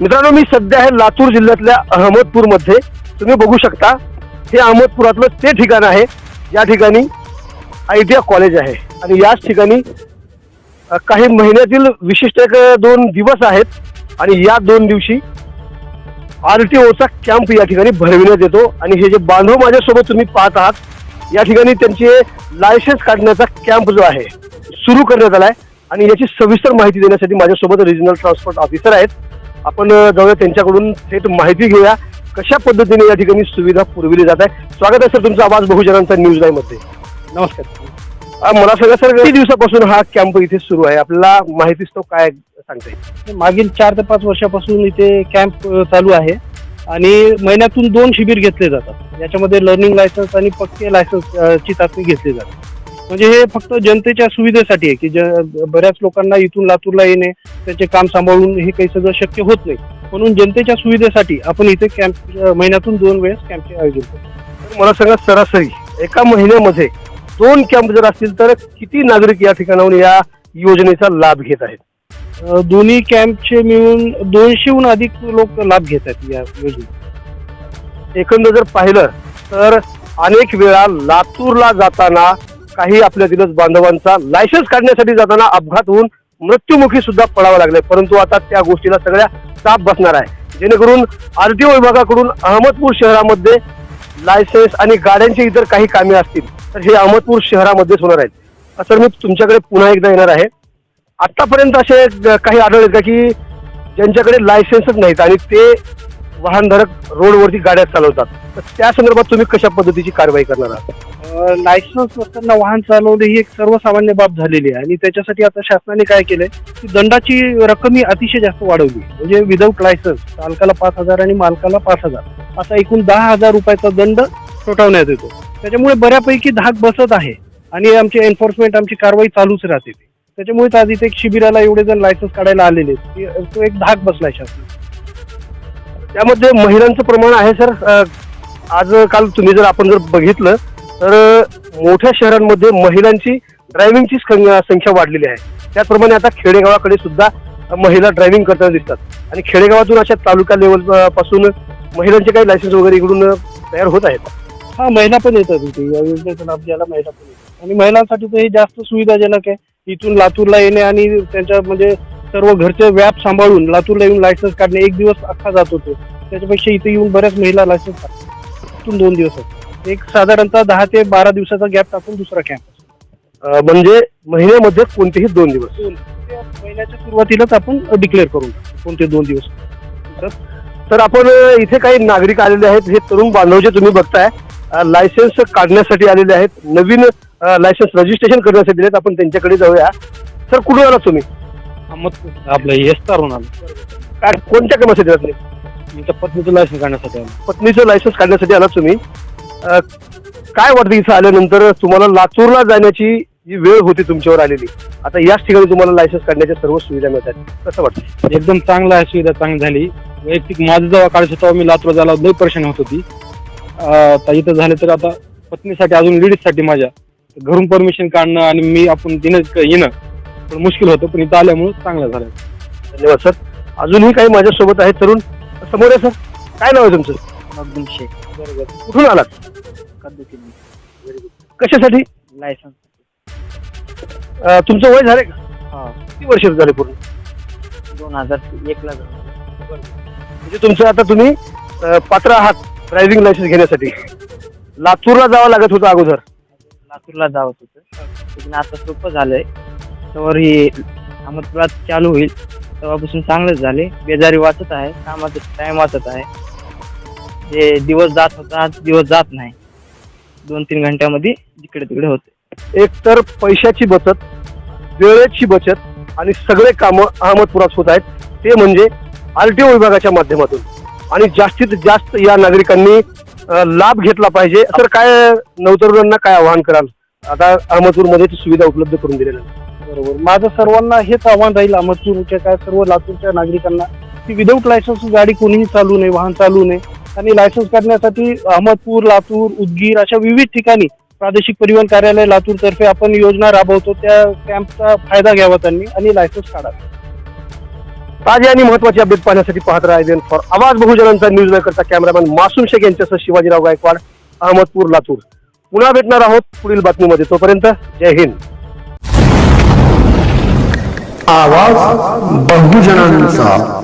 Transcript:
मित्रांनो मी सध्या आहे लातूर जिल्ह्यातल्या अहमदपूरमध्ये. तुम्ही बघू शकता हे अहमदपुरातलं ते ठिकाण आहे. या ठिकाणी आय टी कॉलेज आहे. आणि याच ठिकाणी काही महिन्यातील विशिष्ट एक दोन दिवस आहेत. आणि या दोन दिवशी आर टी ओचा कॅम्प या ठिकाणी भरविण्यात येतो. आणि हे जे बांधव माझ्यासोबत तुम्ही पाहत आहात या ठिकाणी त्यांचे लायसन्स काढण्याचा कॅम्प जो आहे सुरू करण्यात आला आहे आणि याची सविस्तर माहिती देण्यासाठी माझ्यासोबत रिजनल ट्रान्सपोर्ट ऑफिसर आहेत. आपण जाऊया त्यांच्याकडून थेट माहिती घेऊया कशा पद्धतीने या ठिकाणी सुविधा पुरविली जात आहे स्वागत आहे सर तुमचा आवाज बहुजनांचा न्यूज लाईव्हमध्ये. नमस्कार. मला सांगा सर किती दिवसापासून हा कॅम्प इथे सुरू आहे? आपल्याला माहितीच तो काय सांगता येईल? मागील चार ते पाच वर्षापासून इथे कॅम्प चालू आहे. आणि महिन्यातून दोन शिबिर घेतले जातात. याच्यामध्ये लर्निंग लायसन्स आणि पक्के लायसन्स ची चाचणी घेतली जाते. म्हणजे हे फक्त जनतेच्या सुविधेसाठी आहे की ज बऱ्याच लोकांना इथून लातूरला येणे त्यांचे काम सांभाळून हे काही सगळं शक्य होत नाही. म्हणून जनतेच्या सुविधेसाठी आपण इथे कॅम्प महिन्यातून दोन वेळेस कॅम्पचे आयोजन करतो. मला सांगा सरासरी एका महिन्यामध्ये दोन कॅम्प जर असतील तर किती नागरिक या ठिकाणाहून या योजनेचा लाभ घेत आहेत? दोन्ही कॅम्पचे मिळून दोनशेहून अधिक लोक लाभ घेत आहेत या योजनेत. एकंदर जर पाहिलं तर अनेक वेळा लातूरला जाताना काही आपल्या आपल्यातीलच बांधवांचा लायसन्स काढण्यासाठी जाताना अपघात होऊन मृत्यूमुखी सुद्धा पडावं लागले परंतु आता त्या गोष्टीला सगळ्या ताप बसणार आहे. जेणेकरून आरटीओ विभागाकडून अहमदपूर शहरामध्ये लायसन्स आणि गाड्यांची इतर काही कामे असतील तर हे अहमदपूर शहरामध्येच होणार आहेत. सर मी तुमच्याकडे पुन्हा एकदा येणार आहे. आतापर्यंत असे काही आढळले का की ज्यांच्याकडे लायसन्सच नाहीत आणि ते वाहनधारक रोडवरती गाड्या चालवतात? तर त्या संदर्भात तुम्ही कशा पद्धतीची कारवाई करणार आहात? लायसन्स नसताना वाहन चालवणे ही एक सर्वसामान्य बाब झालेली आहे. आणि त्याच्यासाठी आता शासनाने काय केलंय की दंडाची रक्कम ही अतिशय जास्त वाढवली. म्हणजे विदाऊट लायसन्स चालकाला पाच हजार आणि मालकाला पाच हजार. असा एकूण दहा हजार रुपयाचा दंड ठोठावण्यात येतो. त्याच्यामुळे बऱ्यापैकी धाक बसत आहे. आणि आमची एन्फोर्समेंट आमची कारवाई चालूच राहते. त्याच्यामुळेच आज इथे एक शिबिराला एवढे जण लायसन्स काढायला आलेले तो एक धाक बसलाय शासन त्यामध्ये महिलांचं प्रमाण आहे सर. आज काल तुम्ही जर आपण जर बघितलं तर मोठ्या शहरांमध्ये महिलांची ड्रायव्हिंगची संख्या संख्या वाढलेली आहे. त्याचप्रमाणे आता खेडेगावाकडे सुद्धा महिला ड्रायव्हिंग करताना दिसतात. आणि खेडेगावातून अशा तालुका लेवलपासून महिलांचे काही लायसन्स वगैरे इकडून तयार होत आहेत. हा महिला पण येतात इथे. या योजनेचा लाभ घ्यायला महिला पण येतात. आणि महिलांसाठी तर हे जास्त सुविधाजनक आहे. इथून लातूरला येणे आणि त्यांच्या म्हणजे सर्व घरचे व्याप सांभाळून लातूरला येऊन लायसन्स काढणे. एक दिवस अख्खा जात होते त्याच्यापेक्षा इथे येऊन बऱ्याच महिला लायसन्स काढतात. इथून दोन दिवस होतात. एक साधारणतः दहा ते बारा दिवसाचा गॅप टाकून दुसरा कॅम्प म्हणजे महिन्यामध्ये कोणतेही दोन दिवस. महिन्याच्या सुरुवातीलाच आपण डिक्लेअर करून कोणते दोन दिवस. तर आपण इथे काही नागरिक आलेले आहेत हे तरुण बांधव जे तुम्ही बघताय लायसन्स काढण्यासाठी आलेले आहेत नवीन लायसन्स रजिस्ट्रेशन करण्यासाठी आहेत आपण त्यांच्याकडे जाऊया. सर कुठून आला तुम्ही? आपलं एस तारून आलं. काय कोणत्या कामासाठी तुम्ही? इथं पत्नीचं लायसन्स काढण्यासाठी आलं. पत्नीचं लायसन्स काढण्यासाठी आलात तुम्ही. काय वाटतं इथं आल्यानंतर तुम्हाला लातूरला जाण्याची जी वेळ होती तुमच्यावर आलेली आता याच ठिकाणी तुम्हाला लायसन्स काढण्याच्या सर्व सुविधा मिळतात. कसं वाटतं? एकदम चांगला आहे सुविधा चांगली झाली. वैयक्तिक माझं जेव्हा काढायचं तेव्हा मी लातूर जायला लई परेशान होत होती. आता इथं झालं तर आता पत्नीसाठी अजून लेडीजसाठी माझ्या. घरून परमिशन काढणं आणि मी आपण तिनं येणं थोडं मुश्किल होतं पण इथं आल्यामुळं चांगलं झालं. धन्यवाद सर. अजूनही काही माझ्यासोबत आहेत तरुण? समोर आहे सर. काय नाव आहे तुमचं? शेख. बरोबर कुठून आलात? कशासाठी? लायसन्स अ, तुमचं वय झाले का? हा. किती वर्ष झाले पूर्ण? दोन हजार एकला म्हणजे तुमचं आता तुम्ही अ, पात्र आहात ड्रायव्हिंग लायसन्स घेण्यासाठी. लातूरला जावं लागत होतं अगोदर. लातूरला जावत होतं. पण आता सोपं झालंय. तर ही अहमदपुरात चालू होईल. तेव्हापासून चांगलंच झाले बेजारी वाचत आहे. कामाचा टाइम वाचत आहे. जे दिवस जात होता आज दिवस जात नाही. दोन तीन घंट्यामध्ये जिकडे तिकडे होते. एक तर पैशाची बचत वेळेची बचत आणि सगळे कामं अहमदपुरात होत आहेत. ते म्हणजे आरटीओ विभागाच्या माध्यमातून. आणि जास्तीत जास्त या नागरिकांनी लाभ घेतला पाहिजे. तर काय नवतरुणांना काय आवाहन कराल? आता अहमदपूरमध्ये ती सुविधा उपलब्ध करून दिलेल्या. बरोबर. माझं सर्वांना हेच आव्हान राहील अहमदपूरच्या काय सर्व लातूरच्या नागरिकांना की विदाऊट लायसन्स गाडी कोणीही चालू नये वाहन चालू नये आणि लायसन्स काढण्यासाठी अहमदपूर लातूर उदगीर अशा विविध ठिकाणी प्रादेशिक परिवहन कार्यालय लातूर तर्फे आपण योजना राबवतो. त्या कॅम्पचा फायदा घ्यावा त्यांनी आणि लायसन्स काढावे ताजे आणि महत्त्वाचे अपडेट पाहण्यासाठी पाहत राहा फॉर आवाज बहुजनांचा न्यूज करता कॅमेरामॅन मासूम शेख यांच्यासह शिवाजीराव गायकवाड अहमदपूर लातूर. पुन्हा भेटणार आहोत पुढील बातमीमध्ये. तोपर्यंत जय हिंद. आवाज बहुजनांचा.